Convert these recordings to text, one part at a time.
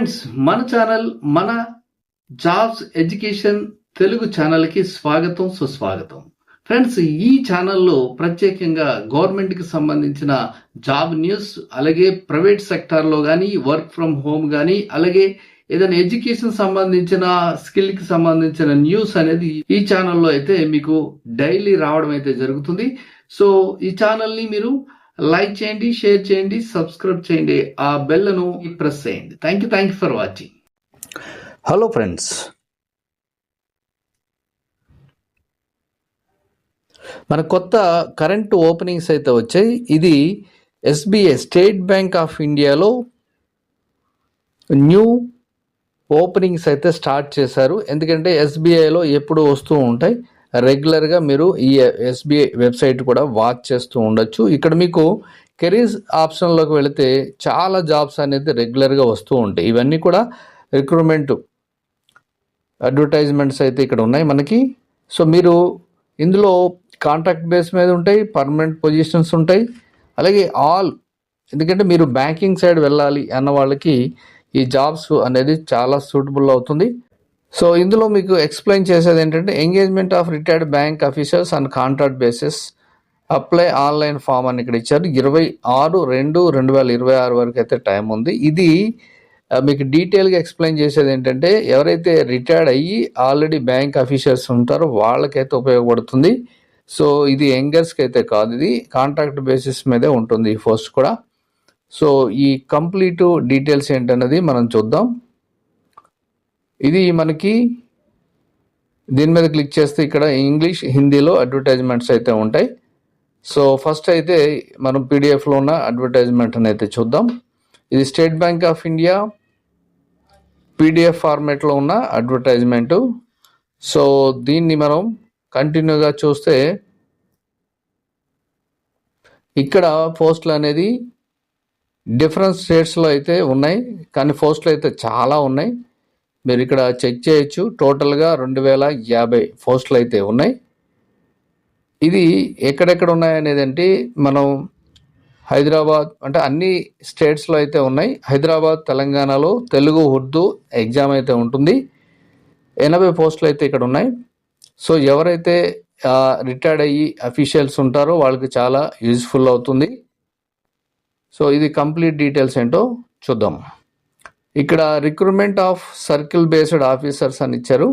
Friends మన channel మన jobs education Telugu ఛానల్కి స్వాగతం సుస్వాగతం. ఫ్రెండ్స్ ఈ ఛానల్లో ప్రత్యేకంగా గవర్నమెంట్కి సంబంధించిన జాబ్ న్యూస్ అలాగే ప్రైవేట్ సెక్టార్లో కానీ వర్క్ ఫ్రమ్ హోమ్ కానీ అలాగే ఏదైనా ఎడ్యుకేషన్ సంబంధించిన స్కిల్కి సంబంధించిన న్యూస్ అనేది ఈ ఛానల్లో అయితే మీకు డైలీ రావడం అయితే జరుగుతుంది. సో ఈ ఛానల్ని మీరు లైక్ చేయండి షేర్ చేయండి సబ్స్క్రైబ్ చేయండి. ఆ బెల్లను ప్రెస్ చేయండి. Thank you thank you for watching hello friends మన కొత్త కరెంట్ ఓపెనింగ్స్ అయితే వచ్చాయి. ఇది ఎస్బీఐ స్టేట్ బ్యాంక్ ఆఫ్ ఇండియాలో న్యూ ఓపెనింగ్స్ అయితే స్టార్ట్ చేశారు. ఎందుకంటే ఎస్బీఐలో ఎప్పుడు వస్తూ ఉంటాయి. రెగ్యులర్గా మీరు ఈ ఎస్బీఐ వెబ్సైట్ కూడా వాచ్ చేస్తూ ఉండొచ్చు. ఇక్కడ మీకు కెరీర్స్ ఆప్షన్లోకి వెళితే చాలా జాబ్స్ అనేది రెగ్యులర్గా వస్తూ ఉంటాయి. ఇవన్నీ కూడా రిక్రూట్మెంట్ అడ్వర్టైజ్మెంట్స్ అయితే ఇక్కడ ఉన్నాయి మనకి. సో మీరు ఇందులో కాంట్రాక్ట్ బేస్ మీద ఉంటాయి పర్మనెంట్ పొజిషన్స్ ఉంటాయి. అలాగే ఆల్ ఎందుకంటే మీరు బ్యాంకింగ్ సైడ్ వెళ్ళాలి అన్న వాళ్ళకి ఈ జాబ్స్ అనేది చాలా సూటబుల్ అవుతుంది. సో ఇందులో మీకు ఎక్స్ప్లెయిన్ చేసేది ఏంటంటే engagement of retired bank officers and contract basis apply online form అని ఇక్కడ ఇచ్చారు. ఇరవై ఆరు రెండు రెండు వేల ఇరవై ఆరు వరకు అయితే టైం ఉంది. ఇది మీకు డీటెయిల్గా ఎక్స్ప్లెయిన్ చేసేది ఏంటంటే ఎవరైతే రిటైర్డ్ అయ్యి ఆల్రెడీ బ్యాంక్ ఆఫీసర్స్ ఉంటారో వాళ్ళకైతే ఉపయోగపడుతుంది. సో ఇది యంగర్స్కి అయితే కాదు ఇది. కాంట్రాక్ట్ బేసిస్ మీదే ఉంటుంది ఈ పోస్ట్ కూడా. సో ఈ కంప్లీట్ డీటెయిల్స్ ఏంటన్నది మనం చూద్దాం. ఇది మనకి దీని మీద క్లిక్ చేస్తే ఇక్కడ ఇంగ్లీష్ హిందీలో అడ్వర్టైజ్మెంట్స్ అయితే ఉంటాయి. సో ఫస్ట్ అయితే మనం పీడిఎఫ్లో ఉన్న అడ్వర్టైజ్మెంట్ని అయితే చూద్దాం. ఇది state bank of India PDF ఫార్మేట్లో ఉన్న అడ్వర్టైజ్మెంటు సో దీన్ని మనం కంటిన్యూగా చూస్తే ఇక్కడ పోస్టులు అనేది డిఫరెంట్ స్టేట్స్లో అయితే ఉన్నాయి. కానీ పోస్టులు అయితే చాలా ఉన్నాయి. మీరు ఇక్కడ చెక్ చేయొచ్చు. టోటల్గా రెండు వేల యాభై పోస్టులు అయితే ఉన్నాయి. ఇది ఎక్కడెక్కడ ఉన్నాయి అనేది అంటే మనం హైదరాబాద్ అంటే అన్ని స్టేట్స్లో అయితే ఉన్నాయి. హైదరాబాద్ తెలంగాణలో తెలుగు ఉర్దూ ఎగ్జామ్ అయితే ఉంటుంది. ఎనభై పోస్టులు అయితే ఇక్కడ ఉన్నాయి. సో ఎవరైతే రిటైర్డ్ అయ్యి అఫీషియల్స్ ఉంటారో వాళ్ళకి చాలా యూజ్ఫుల్ అవుతుంది. సో ఇది కంప్లీట్ డీటెయిల్స్ ఏంటో చూద్దాం. ఇక్కడ recruitment of circle based officers అని ఇచ్చారు.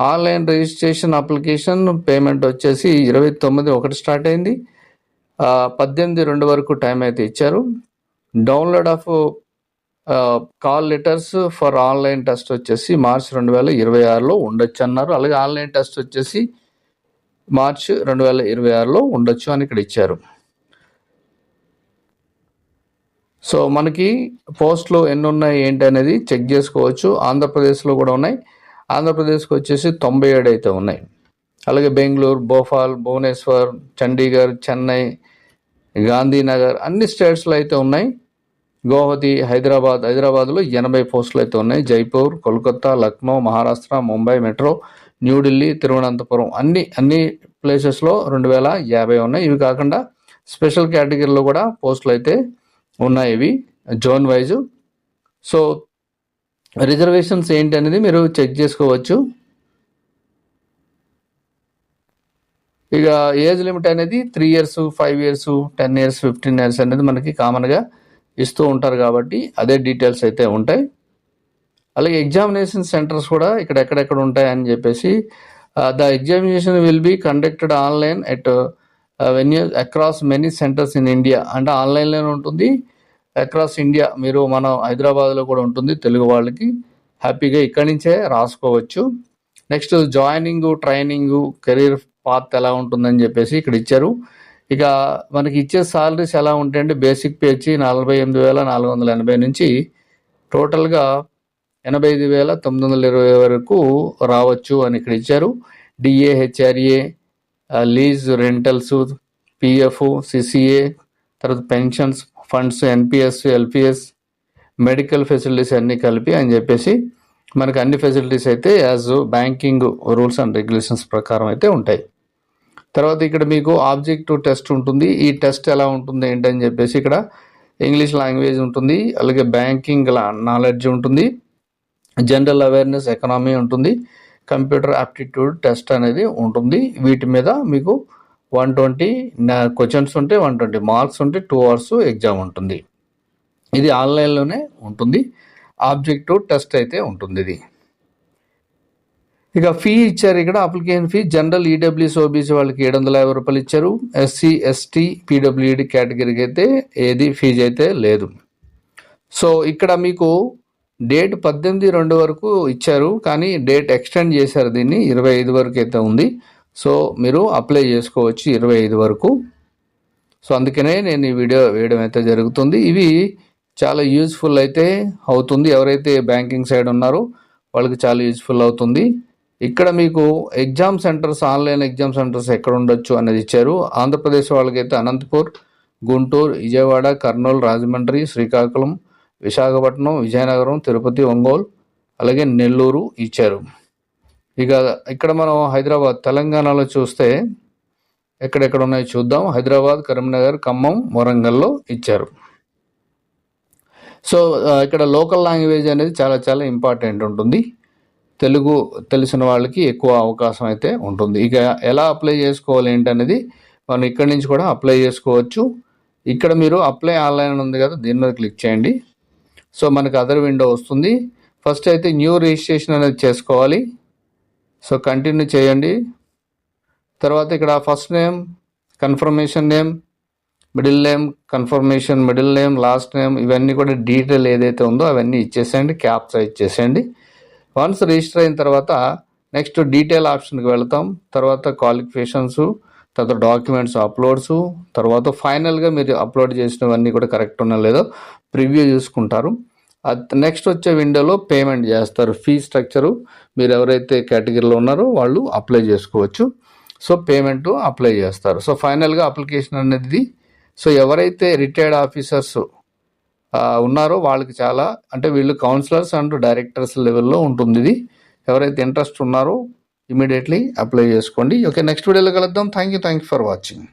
ఆన్లైన్ రిజిస్ట్రేషన్ అప్లికేషన్ పేమెంట్ వచ్చేసి ఇరవై తొమ్మిది ఒకటి స్టార్ట్ అయింది. పద్దెనిమిది రెండు వరకు టైం అయితే ఇచ్చారు. Download of call letters for online test వచ్చేసి మార్చ్ రెండు వేల ఇరవై ఆరులో ఉండొచ్చు అన్నారు. అలాగే ఆన్లైన్ టెస్ట్ వచ్చేసి మార్చ్ రెండు వేల ఇరవై ఆరులో ఉండొచ్చు అని ఇక్కడ ఇచ్చారు. సో మనకి పోస్టులు ఎన్ని ఉన్నాయి ఏంటి అనేది చెక్ చేసుకోవచ్చు. ఆంధ్రప్రదేశ్లో కూడా ఉన్నాయి. ఆంధ్రప్రదేశ్కి వచ్చేసి తొంభై ఏడు అయితే ఉన్నాయి. అలాగే బెంగళూరు భోపాల్ భువనేశ్వర్ చండీగఢ్ చెన్నై గాంధీనగర్ అన్ని స్టేట్స్లో అయితే ఉన్నాయి. గౌహతి హైదరాబాద్ హైదరాబాద్లో ఎనభై పోస్టులు అయితే ఉన్నాయి. జైపూర్ కోల్కతా లక్నో మహారాష్ట్ర ముంబై మెట్రో న్యూఢిల్లీ తిరువనంతపురం అన్ని అన్ని ప్లేసెస్లో రెండు వేల యాభై ఉన్నాయి. ఇవి కాకుండా స్పెషల్ కేటగిరీలో కూడా పోస్టులు అయితే ఉన్నాయి ఇవి జోన్ వైజ్. సో రిజర్వేషన్స్ ఏంటి అనేది మీరు చెక్ చేసుకోవచ్చు. ఇక ఏజ్ లిమిట్ అనేది three years five years ten years fifteen years అనేది మనకి కామన్గా ఇస్తూ ఉంటారు కాబట్టి అదే డీటెయిల్స్ అయితే ఉంటాయి. అలాగే ఎగ్జామినేషన్ సెంటర్స్ కూడా ఇక్కడ ఎక్కడెక్కడ ఉంటాయని చెప్పేసి the examination will be conducted online at venue across many centres in India అంటే ఆన్లైన్లోనే ఉంటుంది. అక్రాస్ ఇండియా మీరు మన హైదరాబాద్లో కూడా ఉంటుంది. తెలుగు వాళ్ళకి హ్యాపీగా ఇక్కడి నుంచే రాసుకోవచ్చు. Next joining training career path ఎలా ఉంటుందని చెప్పేసి ఇక్కడ ఇచ్చారు. ఇక మనకి ఇచ్చే సాలరీస్ ఎలా ఉంటాయంటే బేసిక్ పే వచ్చి నలభై ఎనిమిది వేల నాలుగు వందల ఎనభై నుంచి టోటల్గా ఎనభై ఐదు వేల తొమ్మిది వందల ఇరవై వరకు రావచ్చు అని ఇక్కడ ఇచ్చారు. DA HRA lease rentals PF CCA తర్వాత pensions funds NPS LPS medical facilities అన్నీ కలిపి అని చెప్పేసి మనకు అన్ని ఫెసిలిటీస్ అయితే as banking rules and regulations ప్రకారం అయితే ఉంటాయి. తర్వాత ఇక్కడ మీకు ఆబ్జెక్టివ్ టెస్ట్ ఉంటుంది. ఈ టెస్ట్ ఎలా ఉంటుంది ఏంటని చెప్పేసి ఇక్కడ ఇంగ్లీష్ లాంగ్వేజ్ ఉంటుంది. అలాగే బ్యాంకింగ్ నాలెడ్జ్ ఉంటుంది. జనరల్ అవేర్నెస్ ఎకనామీ ఉంటుంది. కంప్యూటర్ ఆప్టిట్యూడ్ టెస్ట్ అనేది ఉంటుంది. వీటి మీద మీకు వన్ ట్వంటీ క్వశ్చన్స్ ఉంటే వన్ ట్వంటీ మార్క్స్ ఉంటే టూ అవర్స్ ఎగ్జామ్ ఉంటుంది. ఇది ఆన్లైన్లోనే ఉంటుంది. ఆబ్జెక్టివ్ టెస్ట్ అయితే ఉంటుంది ఇది. ఇక ఫీ ఇచ్చారు. ఇక్కడ application fee general EWS OBC వాళ్ళకి ఏడు వందల యాభై రూపాయలు ఇచ్చారు. ఎస్సీ ఎస్టీ పీడబ్ల్యూడి కేటగిరీకి అయితే ఏది ఫీజు అయితే లేదు. సో ఇక్కడ మీకు డేట్ పద్దెనిమిది రెండు వరకు ఇచ్చారు కానీ డేట్ ఎక్స్టెండ్ చేశారు దీన్ని ఇరవై ఐదు వరకు అయితే ఉంది. సో మీరు అప్లై చేసుకోవచ్చు ఇరవై ఐదు వరకు. సో అందుకనే నేను ఈ వీడియో వేయడం అయితే జరుగుతుంది. ఇవి చాలా యూజ్ఫుల్ అయితే అవుతుంది. ఎవరైతే బ్యాంకింగ్ సైడ్ ఉన్నారో వాళ్ళకి చాలా యూజ్ఫుల్ అవుతుంది. ఇక్కడ మీకు exam centres online exam centres ఎక్కడ ఉండొచ్చు అనేది ఇచ్చారు. ఆంధ్రప్రదేశ్ వాళ్ళకైతే అనంతపూర్ గుంటూరు విజయవాడ కర్నూలు రాజమండ్రి శ్రీకాకుళం విశాఖపట్నం విజయనగరం తిరుపతి ఒంగోలు అలాగే నెల్లూరు ఇచ్చారు. ఇక ఇక్కడ మనం హైదరాబాద్ తెలంగాణలో చూస్తే ఎక్కడెక్కడ ఉన్నాయో చూద్దాం. హైదరాబాద్ కరీంనగర్ ఖమ్మం వరంగల్లో ఇచ్చారు. సో ఇక్కడ లోకల్ లాంగ్వేజ్ అనేది చాలా చాలా ఇంపార్టెంట్ ఉంటుంది. తెలుగు తెలిసిన వాళ్ళకి ఎక్కువ అవకాశం అయితే ఉంటుంది. ఇక ఎలా అప్లై చేసుకోవాలి ఏంటనేది మనం ఇక్కడి నుంచి కూడా అప్లై చేసుకోవచ్చు. ఇక్కడ మీరు అప్లై ఆన్లైన్ ఉంది కదా దీని మీద క్లిక్ చేయండి. సో మనకు అదర్ విండో వస్తుంది. ఫస్ట్ అయితే న్యూ రిజిస్ట్రేషన్ అనేది చేసుకోవాలి. సో కంటిన్యూ చేయండి. తర్వాత ఇక్కడ first name confirmation name middle name confirmation middle name last name ఇవన్నీ కూడా డీటెయిల్ ఏదైతే ఉందో అవన్నీ ఇచ్చేసేయండి క్యాప్చా ఇచ్చేసేయండి. వన్స్ రిజిస్టర్ అయిన తర్వాత నెక్స్ట్ డీటెయిల్ ఆప్షన్కి వెళ్తాం. తర్వాత క్వాలిఫికేషన్స్ తర్వాత డాక్యుమెంట్స్ అప్లోడ్స్ తర్వాత ఫైనల్గా మీరు అప్లోడ్ చేసినవన్నీ కూడా కరెక్ట్ ఉన్నా లేదో ప్రివ్యూ చూసుకుంటారు. నెక్స్ట్ వచ్చే విండోలో పేమెంట్ చేస్తారు. ఫీ స్ట్రక్చరు మీరు ఎవరైతే కేటగిరీలో ఉన్నారో వాళ్ళు అప్లై చేసుకోవచ్చు. సో పేమెంట్ అప్లై చేస్తారు. సో ఫైనల్గా అప్లికేషన్ అనేది సో ఎవరైతే రిటైర్డ్ ఆఫీసర్స్ ఉన్నారో వాళ్ళకి చాలా అంటే వీళ్ళు కౌన్సిలర్స్ అండ్ డైరెక్టర్స్ లెవెల్లో ఉంటుంది ఇది. ఎవరైతే ఇంట్రెస్ట్ ఉన్నారో ఇమీడియట్లీ అప్లై చేసుకోండి. ఓకే నెక్స్ట్ వీడియోలో కలుద్దాం. Thank you thank you for watching